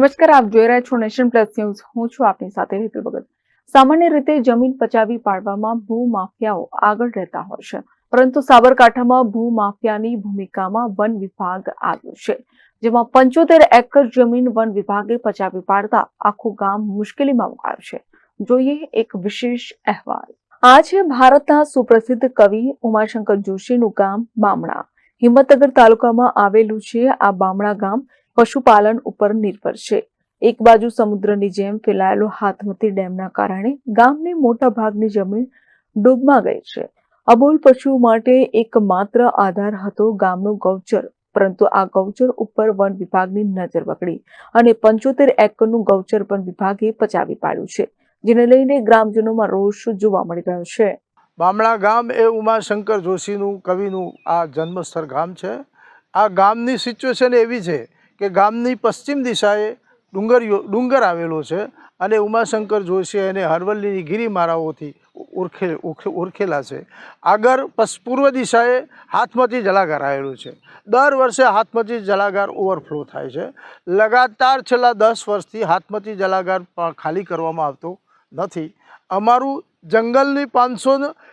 નમસ્કાર, આપ જોઈ રહ્યા છો નેશન પ્લસ ન્યૂઝ. હું છું આપની સાથે હેતુલ ભગત. સામાન્ય રીતે જમીન પચાવી પાડવામાં ભૂમાફિયાઓ આગળ રહેતા હોય છે. પરંતુ સાબરકાંઠામાં ભૂમાફિયાની ભૂમિકામાં વન વિભાગ આવ્યો છે, જેમાં પંચોતેર એકર જમીન વન વિભાગે પચાવી પાડતા આખું ગામ મુશ્કેલીમાં મુકાયું છે. જોઈએ એક વિશેષ અહેવાલ. આ છે ભારતના સુપ્રસિદ્ધ કવિ ઉમાશંકર જોશીનું ગામ બામણા. હિંમતનગર તાલુકામાં આવેલું છે આ બામણા ગામ. પશુપાલન ઉપર નિર્ભર છે. એક બાજુ સમુદ્રની જેમ ફેલાયેલો હાથમતી ડેમના કારણે ગામની મોટા ભાગની જમીન ડૂબમાં ગઈ છે. અબોલ પશુઓ માટે એકમાત્ર આધાર હતો ગામનું ગૌચર, પરંતુ આ ગૌચર ઉપર વન વિભાગની નજર વકડી અને પંચોતેર એકરનું ગૌચર પણ વિભાગે પચાવી પાડ્યું છે, જેને લઈને ગ્રામજનોમાં રોષ જોવા મળી રહ્યો છે. બામણા ગામ એ ઉમાશંકર જોશીનું કવિનું આ જન્મસ્થળ ગામ છે. આ ગામની સિચ્યુએશન એવી છે કે ગામની પશ્ચિમ દિશાએ ડુંગર ડુંગર આવેલો છે અને ઉમાશંકર જોશી એને હરવલ્લીની ગિરિમારાઓથી ઓળખે ઓળખે- ઓળખેલા છે. આગળ પૂર્વ દિશાએ હાથમતી જલાગાર આવેલું છે. દર વર્ષે હાથમતી જલાગાર ઓવરફ્લો થાય છે. લગાતાર છેલ્લા દસ વર્ષથી હાથમતી જલાગાર ખાલી કરવામાં આવતો નથી. અમારું જંગલની પાંચસો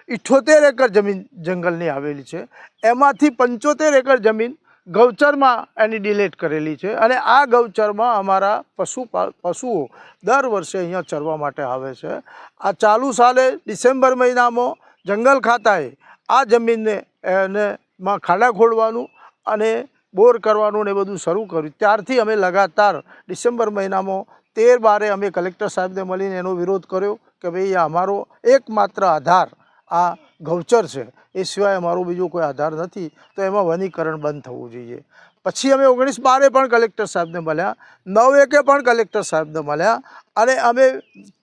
ઇઠ્ઠોતેર એકર જમીન જંગલની આવેલી છે. એમાંથી પંચોતેર એકર જમીન ગૌચરમાં એની ડિલેટ કરેલી છે અને આ ગૌચરમાં અમારા પશુ પશુઓ દર વર્ષે અહીંયા ચરવા માટે આવે છે. આ ચાલુ સાલે ડિસેમ્બર મહિનામાં જંગલ ખાતાએ આ જમીનને એને માં ખાડા ખોડવાનું અને બોર કરવાનું ને બધું શરૂ કર્યું. ત્યારથી અમે લગાતાર ડિસેમ્બર મહિનામાં તેર બારે અમે કલેક્ટર સાહેબને મળીને એનો વિરોધ કર્યો કે ભાઈ અમારો એકમાત્ર આધાર આ ગૌચર છે, એ સિવાય અમારો બીજો કોઈ આધાર નથી, તો એમાં વનીકરણ બંધ થવું જોઈએ. પછી અમે ઓગણીસ બારે પણ કલેક્ટર સાહેબને મળ્યા, નવ એકે પણ કલેક્ટર સાહેબને મળ્યા, અને અમે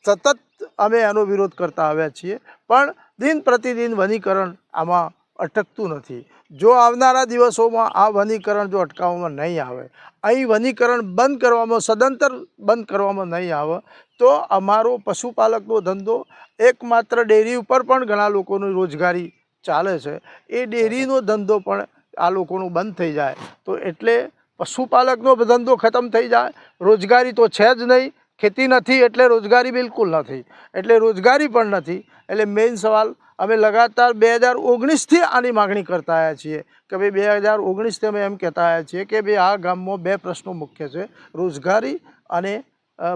સતત અમે એનો વિરોધ કરતા આવ્યા છીએ, પણ દિન પ્રતિદિન વનીકરણ આમાં અટકતું નથી. જો આવનારા દિવસોમાં આ વનીકરણ જો અટકાવવામાં નહીં આવે, અહીં વનીકરણ બંધ કરવામાં, સદંતર બંધ કરવામાં નહીં આવે, તો અમારો પશુપાલકનો ધંધો એકમાત્ર ડેરી ઉપર પણ ઘણા લોકોની રોજગારી ચાલે છે. એ ડેરીનો ધંધો પણ આ લોકોનો બંધ થઈ જાય. તો એટલે પશુપાલકનો ધંધો ખતમ થઈ જાય. રોજગારી તો છે જ નહીં. ખેતી નથી એટલે રોજગારી બિલકુલ નથી. એટલે રોજગારી પણ નથી. એટલે મેઇન સવાલ અમે લગાતાર બે હજાર ઓગણીસથી આની માગણી કરતા આવ્યા છીએ કે ભાઈ બે હજાર ઓગણીસથી અમે એમ કહેતા આવ્યા છીએ કે ભાઈ આ ગામમાં બે પ્રશ્નો મુખ્ય છે, રોજગારી અને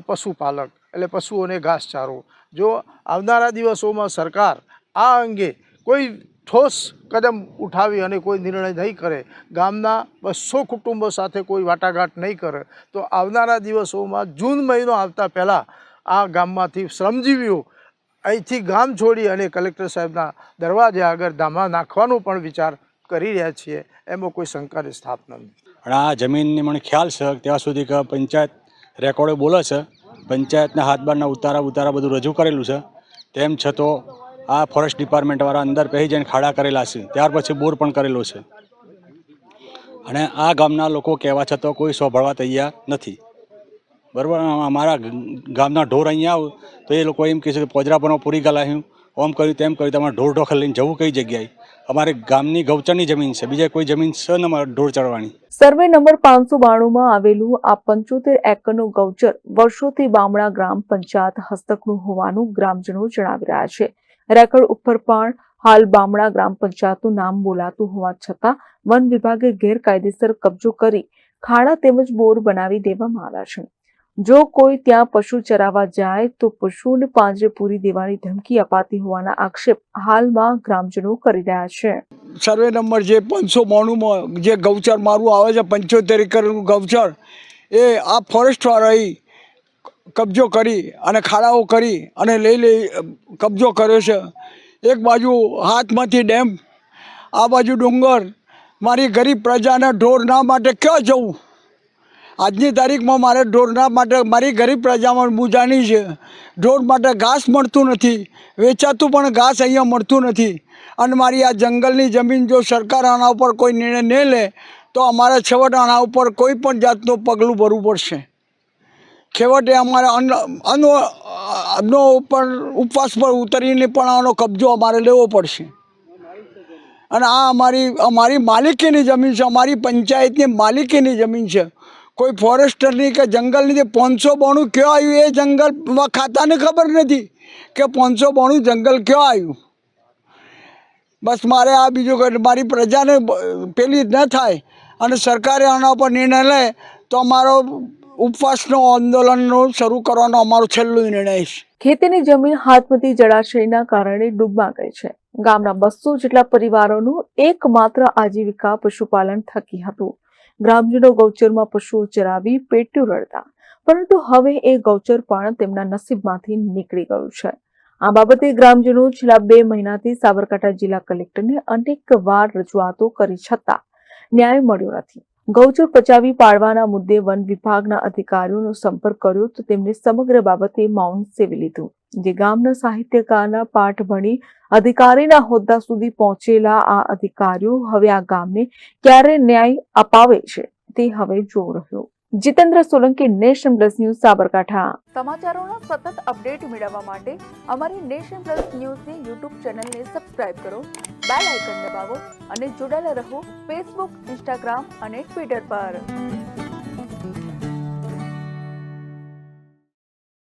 પશુપાલક એટલે પશુઓને ઘાસચારો. જો આવનારા દિવસોમાં સરકાર આ અંગે કોઈ ઠોસ કદમ ઉઠાવી અને કોઈ નિર્ણય નહીં કરે, ગામના બસો કુટુંબો સાથે કોઈ વાટાઘાટ નહીં કરે, તો આવનારા દિવસોમાં જૂન મહિનો આવતા પહેલાં આ ગામમાંથી શ્રમજીવીઓ અહીંથી ગામ છોડી અને કલેક્ટર સાહેબના દરવાજે આગળ ધામા નાખવાનો પણ વિચાર કરી રહ્યા છીએ. એમાં કોઈ શંકાની સ્થાપના નથી અને આ જમીનની મને ખ્યાલ છે ત્યાં સુધી કે પંચાયત રેકોર્ડે બોલે છે. પંચાયતના હાથબારના ઉતારા ઉતારા બધું રજૂ કરેલું છે. તેમ છતાં આ ફોરેસ્ટ ડિપાર્ટમેન્ટવાળા અંદર પહેરી જઈને ખાડા કરેલા છે. ત્યાર પછી બોર પણ કરેલો છે. અને આ ગામના લોકો કહેવા છતાં કોઈ સાંભળવા તૈયાર નથી. બરાબર? અમારા ગામના ઢોર અહીંયા આવ. તો એ લોકો એમ કહે છે કે પોજરા પણ પૂરી ગલાહ્યું ઓમ કર્યું, તેમ કર્યું, તમારે ઢોર ઢોખર લઈને જવું કઈ જગ્યાએ? અમારે ગામની ગૌચરની જમીન છે, બીજા કોઈ જમીન છે ને અમારે ઢોર ચડવાની? સર્વે નંબર પાંચસો બાણુંમાં આવેલું આ પંચોતેર એકરનું ગૌચર વર્ષોથી બામણા ગ્રામ પંચાયત હસ્તકનું હોવાનું ગ્રામજનો જણાવી રહ્યા છે. રેકર્ડ ઉપર પણ હાલ બામણા ગ્રામ પંચાયતનું નામ બોલાતું હોવા છતાં વન વિભાગે ગેરકાયદેસર કબજો કરી ખાડા તેમજ બોર બનાવી દેવામાં આવ્યા છે. જો કોઈ ત્યાં પશુ ચરાવવા જાય, તો પશુને પાંજરે પૂરી દેવાની ધમકી અપાતી હોવાના આક્ષેપ હાલમાં ગ્રામજનો કરી રહ્યા છે. સર્વે નંબર જે પાંચસો બાણુંમાં જે ગૌચર મારું આવે છે, પંચોતેર એકરનું ગૌચર, એ આ ફોરેસ્ટવાળાએ કબજો કરી અને ખાડાઓ કરી અને લઈ લઈ, કબજો કર્યો છે. એક બાજુ હાથમાંથી ડેમ, આ બાજુ ડુંગર, મારી ગરીબ પ્રજાને ઢોરના માટે ક્યાં જવું? આજની તારીખમાં મારે ઢોરના માટે મારી ગરીબ પ્રજામાં બુજાની છે. ઢોર માટે ઘાસ મળતું નથી. વેચાતું પણ ઘાસ અહીંયા મળતું નથી. અને મારી આ જંગલની જમીન જો સરકાર આના ઉપર કોઈ નિર્ણય નહીં લે, તો અમારે છેવટ આના ઉપર કોઈ પણ જાતનું પગલું ભરવું પડશે. છેવટે અમારે અન્ન, અન્નો અન્નો ઉપર ઉપવાસ પર ઉતરીને પણ આનો કબજો અમારે લેવો પડશે. અને આ અમારી અમારી માલિકીની જમીન છે, અમારી પંચાયતની માલિકીની જમીન છે. કોઈ ફોરેસ્ટરની કે જંગલની જે પાંચસો બોણું ક્યાં આવ્યું, એ જંગલમાં ખાતાને ખબર નથી કે પાંચસો બોણું જંગલ ક્યાં આવ્યું. બસ મારે આ બીજું મારી પ્રજાને પેલી ન થાય અને સરકારે આના પર નિર્ણય લે, તો અમારો ઉપવાસનો આંદોલનનો શરૂ કરવાનો અમારો છેલ્લો નિર્ણય છે. ખેતીની જમીન હાથમતી જળાશયના કારણે ડૂબમાં ગઈ છે. ગામના બસો જેટલા પરિવારોનું એકમાત્ર આજીવિકા પશુપાલન થકી હતું. ગ્રામજનો ગૌચરમાં પશુઓ ચરાવી પેટ્યું રડતા, પરંતુ હવે એ ગૌચર પણ તેમના નસીબમાંથી નીકળી ગયું છે. આ બાબતે ગ્રામજનો છેલ્લા બે મહિનાથી સાબરકાંઠા જિલ્લા કલેક્ટરને અનેક વાર રજૂઆતો કરી છતાં ન્યાય મળ્યો નથી. ગૌચર પચાવી પાડવાના મુદ્દે વન વિભાગના અધિકારીઓનો સંપર્ક કર્યો તો તેમણે સમગ્ર બાબતે મૌન સેવી લીધું. જે ગામના સાહિત્યકારના પાઠ ભણી અધિકારીના હોદ્દા સુધી પહોંચેલા આ અધિકારીઓ હવે આ ગામને ક્યારે ન્યાય અપાવે છે તે હવે જો રહ્યો Jitendra Solanki Nation Plus News Sabarkantha સમાચારોના સતત અપડેટ મેળવવા માટે અમારી નેશન પ્લસ ન્યૂઝની યુટ્યુબ ચેનલને સબસ્ક્રાઇબ કરો બેલ આઇકન દબાવો અને જોડાયેલા રહો ફેસબુક ઇન્સ્ટાગ્રામ અને ટ્વિટર પર